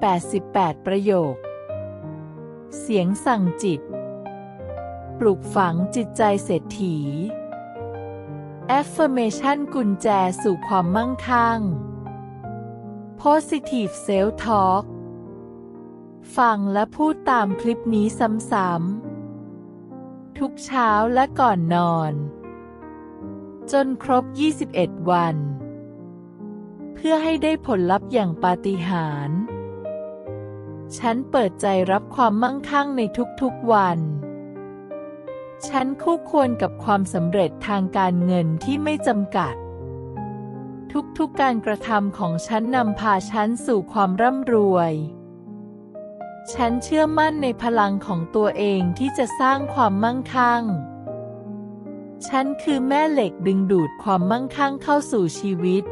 88 ประโยค เสียงสั่งจิต ปลูกฝังจิตใจเศรษฐี Affirmation กุญแจสู่ความมั่งคั่ง Positive Self Talk ฟังและพูดตามคลิปนี้ซ้ำๆ ทุกเช้าและก่อนนอน จนครบ 21 วัน เพื่อให้ได้ผลลัพธ์อย่างปาฏิหาริย์ ฉันเปิดใจรับความมั่งคั่งในทุกๆวัน ฉันคู่ควรกับความสำเร็จทางการเงินที่ไม่จำกัด ทุกๆการกระทำของฉันนำพาฉันสู่ความร่ำรวย ฉันเชื่อมั่นในพลังของตัวเองที่จะสร้างความมั่งคั่ง ฉันคือแม่เหล็กดึงดูดความมั่งคั่งเข้าสู่ชีวิต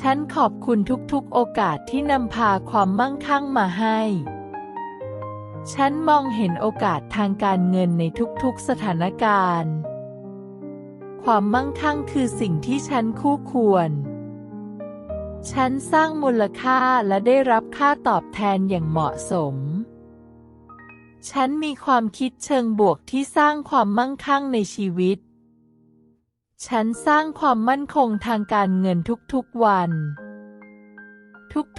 ฉันขอบคุณทุกๆโอกาสที่นำพาความมั่งคั่งมาให้ ฉันมองเห็นโอกาสทางการเงินในทุกๆสถานการณ์ ความมั่งคั่งคือสิ่งที่ฉันคู่ควร ฉันสร้างมูลค่าและได้รับค่าตอบแทนอย่างเหมาะสม ฉันมีความคิดเชิงบวกที่สร้างความมั่งคั่งในชีวิต ฉันสร้างความมั่นคงทางการเงินทุกๆวัน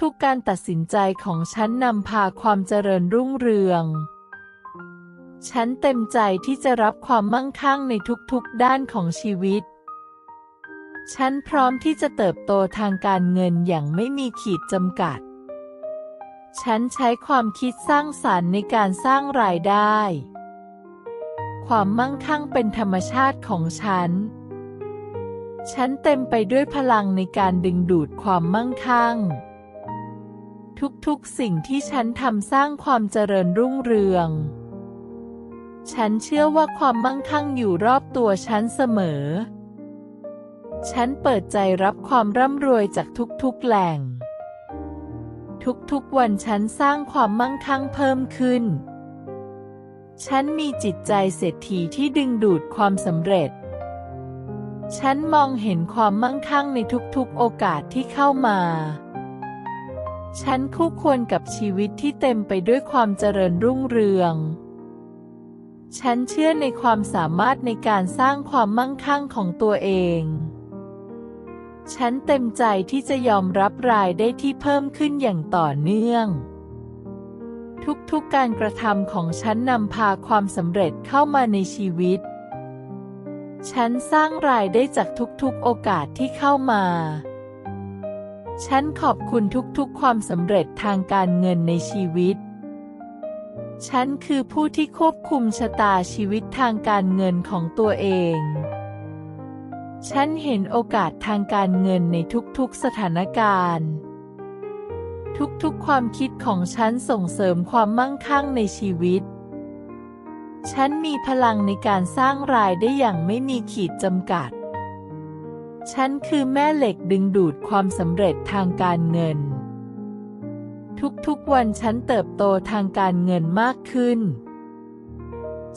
ทุกๆการตัดสินใจของฉันนำพาความเจริญรุ่งเรือง ฉันเต็มใจที่จะรับความมั่งคั่งในทุกๆด้านของชีวิต ฉันพร้อมที่จะเติบโตทางการเงินอย่างไม่มีขีดจำกัด ฉันใช้ความคิดสร้างสรรค์ในการสร้างรายได้ ความมั่งคั่งเป็นธรรมชาติของฉัน ฉันเต็มไปด้วยพลังในการดึงดูดความมั่งคั่ง ทุกๆสิ่งที่ฉันทำสร้างความเจริญรุ่งเรือง ฉันเชื่อว่าความมั่งคั่งอยู่รอบตัวฉันเสมอ ฉันเปิดใจรับความร่ำรวยจากทุกๆแหล่ง ทุกๆวันฉันสร้างความมั่งคั่งเพิ่มขึ้น ฉันมีจิตใจเศรษฐีที่ดึงดูดความสำเร็จ ฉันมองเห็นความมั่งคั่งในทุกๆโอกาสที่เข้ามา ฉันคู่ควรกับชีวิตที่เต็มไปด้วยความเจริญรุ่งเรือง ฉันเชื่อในความสามารถในการสร้างความมั่งคั่งของตัวเอง ฉันเต็มใจที่จะยอมรับรายได้ที่เพิ่มขึ้นอย่างต่อเนื่อง ทุกๆการกระทำของฉันนำพาความสำเร็จเข้ามาในชีวิต ฉันสร้างรายได้จากทุกๆโอกาสที่เข้ามา ฉันขอบคุณทุกๆความสำเร็จทางการเงินในชีวิต ฉันคือผู้ที่ควบคุมชะตาชีวิตทางการเงินของตัวเอง ฉันเห็นโอกาสทางการเงินในทุกๆสถานการณ์ ทุกๆความคิดของฉันส่งเสริมความมั่งคั่งในชีวิต ฉันมีพลังในการสร้างรายได้อย่างไม่มีขีดจำกัด ฉันคือแม่เหล็กดึงดูดความสำเร็จทางการเงิน ทุกๆวันฉันเติบโตทางการเงินมากขึ้น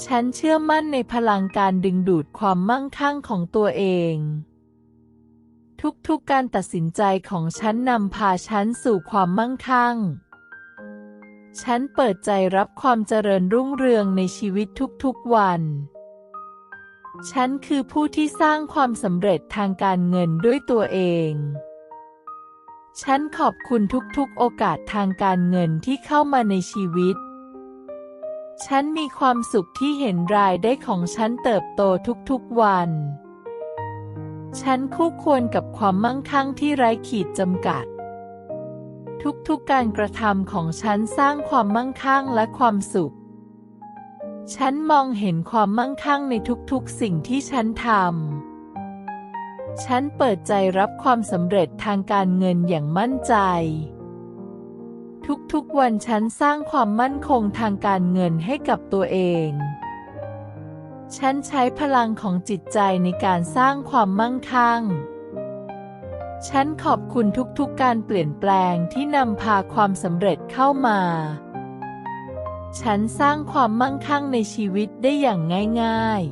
ฉันเชื่อมั่นในพลังการดึงดูดความมั่งคั่งของตัวเอง ทุกๆการตัดสินใจของฉันนำพาฉันสู่ความมั่งคั่ง ฉันเปิดใจรับความเจริญรุ่งเรืองในชีวิตทุกๆวัน ฉันคือผู้ที่สร้างความสำเร็จทางการเงินด้วยตัวเอง ฉันขอบคุณทุกๆโอกาสทางการเงินที่เข้ามาในชีวิต ฉันมีความสุขที่เห็นรายได้ของฉันเติบโตทุกๆวัน ฉันคู่ควรกับความมั่งคั่งที่ไร้ขีดจำกัด ทุกๆการกระทำของฉันสร้างความมั่งคั่งและความสุข ฉันมองเห็นความมั่งคั่งในทุกๆ สิ่งที่ฉันทำ ฉันเปิดใจรับความสำเร็จทางการเงินอย่างมั่นใจ ทุกๆ วันฉันสร้างความมั่นคงทางการเงินให้กับตัวเอง ฉันใช้พลังของจิตใจในการสร้างความมั่งคั่ง ฉันขอบคุณทุกๆการเปลี่ยนแปลงที่นำพาความสำเร็จเข้ามา ฉันสร้างความมั่งคั่งในชีวิตได้อย่างง่าย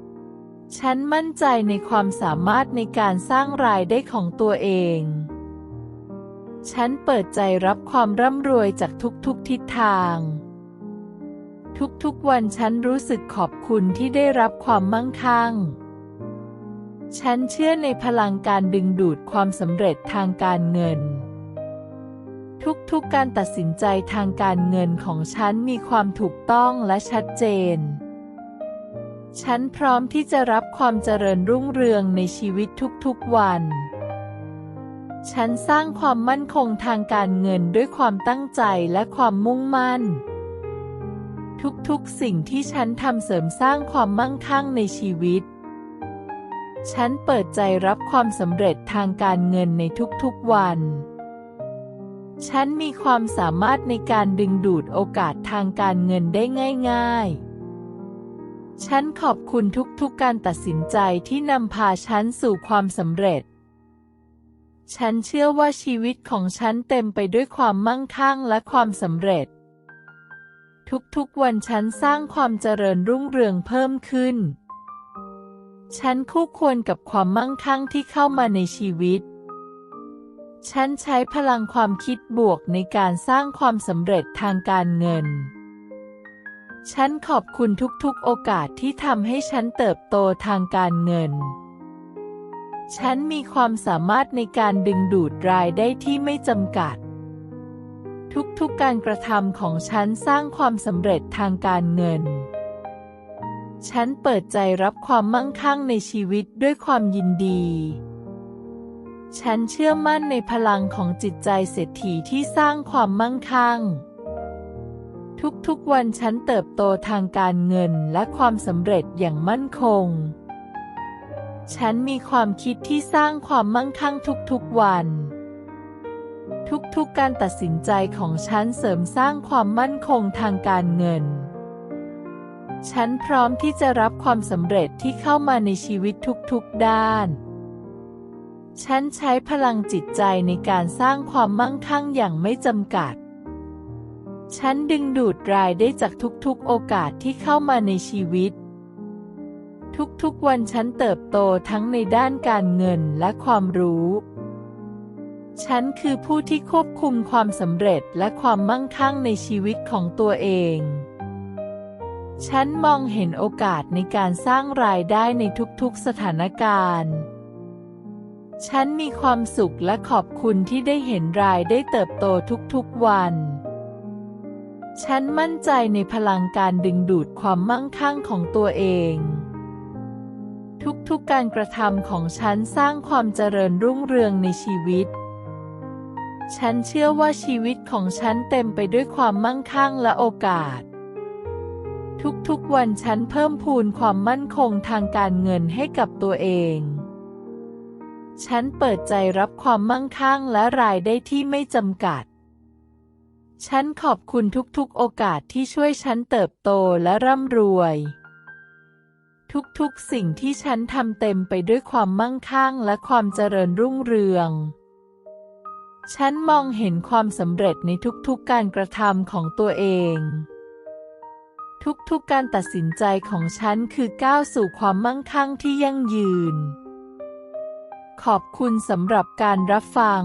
ๆ ฉันมั่นใจในความสามารถในการสร้างรายได้ของตัวเอง ฉันเปิดใจรับความร่ำรวยจากทุกๆทิศทาง ทุกๆวันฉันรู้สึกขอบคุณที่ได้รับความมั่งคั่ง ฉันเชื่อในพลังการดึงดูดความสำเร็จทางการเงิน ทุกๆการตัดสินใจทางการเงินของฉันมีความถูกต้องและชัดเจน ฉันพร้อมที่จะรับความเจริญรุ่งเรืองในชีวิตทุกๆวัน ฉันสร้างความมั่นคงทางการเงินด้วยความตั้งใจและความมุ่งมั่น ทุกๆสิ่งที่ฉันทำเสริมสร้างความมั่งคั่งในชีวิต ฉันเปิดใจรับความสำเร็จทางการเงินในทุกๆวัน ฉันมีความสามารถในการดึงดูดโอกาสทางการเงินได้ง่ายๆ ฉันขอบคุณทุกๆการตัดสินใจที่นำพาฉันสู่ความสำเร็จ ฉันเชื่อว่าชีวิตของฉันเต็มไปด้วยความมั่งคั่งและความสำเร็จ ทุกๆวันฉันสร้างความเจริญรุ่งเรืองเพิ่มขึ้น ฉันคู่ควรกับความมั่งคั่งที่เข้ามาในชีวิต ฉันใช้พลังความคิดบวกในการสร้างความสำเร็จทางการเงิน ฉันขอบคุณทุกๆโอกาสที่ทำให้ฉันเติบโตทางการเงิน ฉันมีความสามารถในการดึงดูดรายได้ที่ไม่จำกัด ทุกๆการกระทำของฉันสร้างความสำเร็จทางการเงิน ฉันเปิดใจรับความมั่งคั่งในชีวิตด้วยความยินดี ฉันเชื่อมั่นในพลังของจิตใจเศรษฐีที่สร้างความมั่งคั่ง ทุกๆวันฉันเติบโตทางการเงินและความสำเร็จอย่างมั่นคง ฉันมีความคิดที่สร้างความมั่งคั่งทุกๆวัน ทุกๆการตัดสินใจของฉันเสริมสร้างความมั่นคงทางการเงิน ฉันพร้อมที่จะรับความสำเร็จที่เข้ามาในชีวิตทุกๆด้าน ฉันใช้พลังจิตใจในการสร้างความมั่งคั่งอย่างไม่จำกัด ฉันดึงดูดรายได้จากทุกๆโอกาสที่เข้ามาในชีวิต ทุกๆวันฉันเติบโตทั้งในด้านการเงินและความรู้ ฉันคือผู้ที่ควบคุมความสำเร็จและความมั่งคั่งในชีวิตของตัวเอง ฉันมองเห็นโอกาสในการสร้างรายได้ในทุกๆสถานการณ์ ฉันมีความสุขและขอบคุณที่ได้เห็นรายได้เติบโตทุกๆวัน ฉันมั่นใจในพลังการดึงดูดความมั่งคั่งของตัวเอง ทุกๆการกระทำของฉันสร้างความเจริญรุ่งเรืองในชีวิตฉันเชื่อว่าชีวิตของฉันเต็มไปด้วยความมั่งคั่งและโอกาส ทุกๆวันฉันเพิ่มพูนความมั่นคงทางการเงินให้กับตัวเอง ฉันเปิดใจรับความมั่งคั่งและรายได้ที่ไม่จำกัด ฉันขอบคุณทุกๆโอกาสที่ช่วยฉันเติบโตและร่ำรวย ทุกๆสิ่งที่ฉันทำเต็มไปด้วยความมั่งคั่งและความเจริญรุ่งเรืองฉันมองเห็นความสำเร็จในทุกๆการกระทำของตัวเอง ทุกๆการตัดสินใจของฉันคือก้าวสู่ความมั่งคั่งที่ยั่งยืน ขอบคุณสำหรับการรับฟัง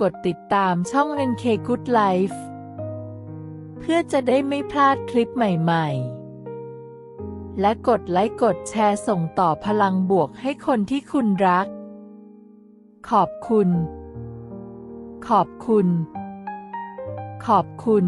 กดติดตามช่อง NK Good Life เพื่อจะได้ไม่พลาดคลิปใหม่ๆ และกดไลค์กดแชร์ส่งต่อพลังบวกให้คนที่คุณรัก ขอบคุณ ขอบคุณ ขอบคุณ